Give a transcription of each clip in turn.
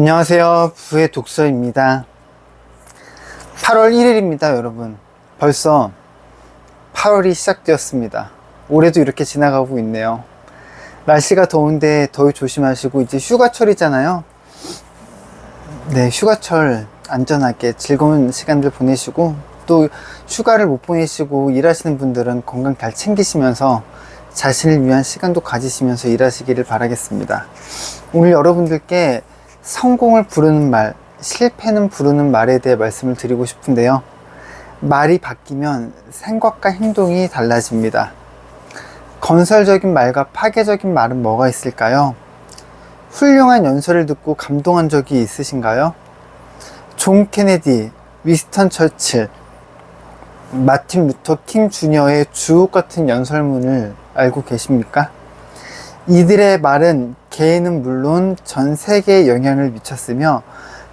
안녕하세요. 부의 독서입니다. 8월 1일입니다, 여러분. 벌써 8월이 시작되었습니다. 올해도 이렇게 지나가고 있네요. 날씨가 더운데 더위 조심하시고 이제 휴가철이잖아요. 네, 휴가철 안전하게 즐거운 시간들 보내시고 또 휴가를 못 보내시고 일하시는 분들은 건강 잘 챙기시면서 자신을 위한 시간도 가지시면서 일하시기를 바라겠습니다. 오늘 여러분들께 성공을 부르는 말, 실패는 부르는 말에 대해 말씀을 드리고 싶은데요. 말이 바뀌면 생각과 행동이 달라집니다. 건설적인 말과 파괴적인 말은 뭐가 있을까요? 훌륭한 연설을 듣고 감동한 적이 있으신가요? 존 케네디, 위스턴 처칠, 마틴 루터 킹 주니어의 주옥 같은 연설문을 알고 계십니까? 이들의 말은 개인은 물론 전 세계에 영향을 미쳤으며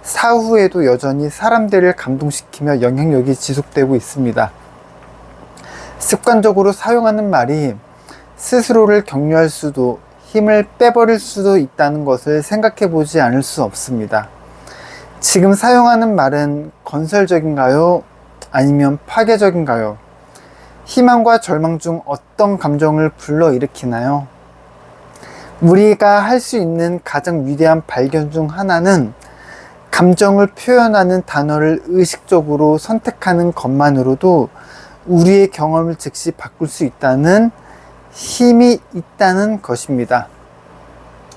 사후에도 여전히 사람들을 감동시키며 영향력이 지속되고 있습니다. 습관적으로 사용하는 말이 스스로를 격려할 수도 힘을 빼버릴 수도 있다는 것을 생각해 보지 않을 수 없습니다. 지금 사용하는 말은 건설적인가요? 아니면 파괴적인가요? 희망과 절망 중 어떤 감정을 불러일으키나요? 우리가 할 수 있는 가장 위대한 발견 중 하나는 감정을 표현하는 단어를 의식적으로 선택하는 것만으로도 우리의 경험을 즉시 바꿀 수 있다는 힘이 있다는 것입니다.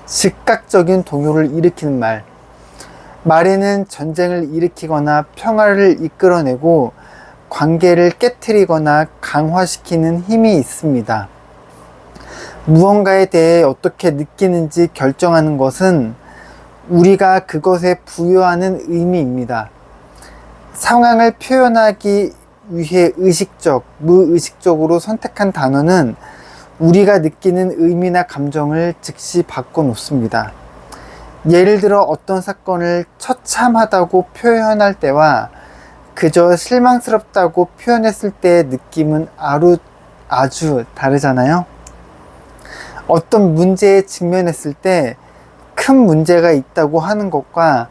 즉각적인 동요를 일으키는 말. 말에는 전쟁을 일으키거나 평화를 이끌어내고 관계를 깨뜨리거나 강화시키는 힘이 있습니다. 무언가에 대해 어떻게 느끼는지 결정하는 것은 우리가 그것에 부여하는 의미입니다. 상황을 표현하기 위해 의식적, 무의식적으로 선택한 단어는 우리가 느끼는 의미나 감정을 즉시 바꿔놓습니다. 예를 들어 어떤 사건을 처참하다고 표현할 때와 그저 실망스럽다고 표현했을 때의 느낌은 아주, 아주 다르잖아요. 어떤 문제에 직면했을 때 큰 문제가 있다고 하는 것과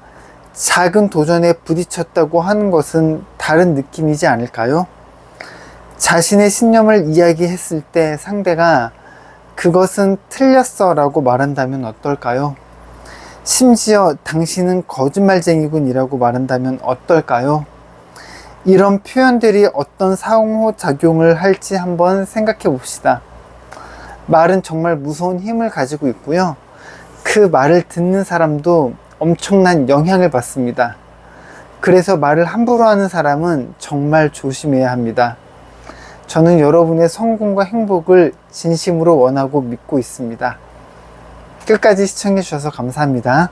작은 도전에 부딪혔다고 하는 것은 다른 느낌이지 않을까요? 자신의 신념을 이야기했을 때 상대가 그것은 틀렸어 라고 말한다면 어떨까요? 심지어 당신은 거짓말쟁이군 이라고 말한다면 어떨까요? 이런 표현들이 어떤 상호작용을 할지 한번 생각해 봅시다. 말은 정말 무서운 힘을 가지고 있고요. 그 말을 듣는 사람도 엄청난 영향을 받습니다. 그래서 말을 함부로 하는 사람은 정말 조심해야 합니다. 저는 여러분의 성공과 행복을 진심으로 원하고 믿고 있습니다. 끝까지 시청해 주셔서 감사합니다.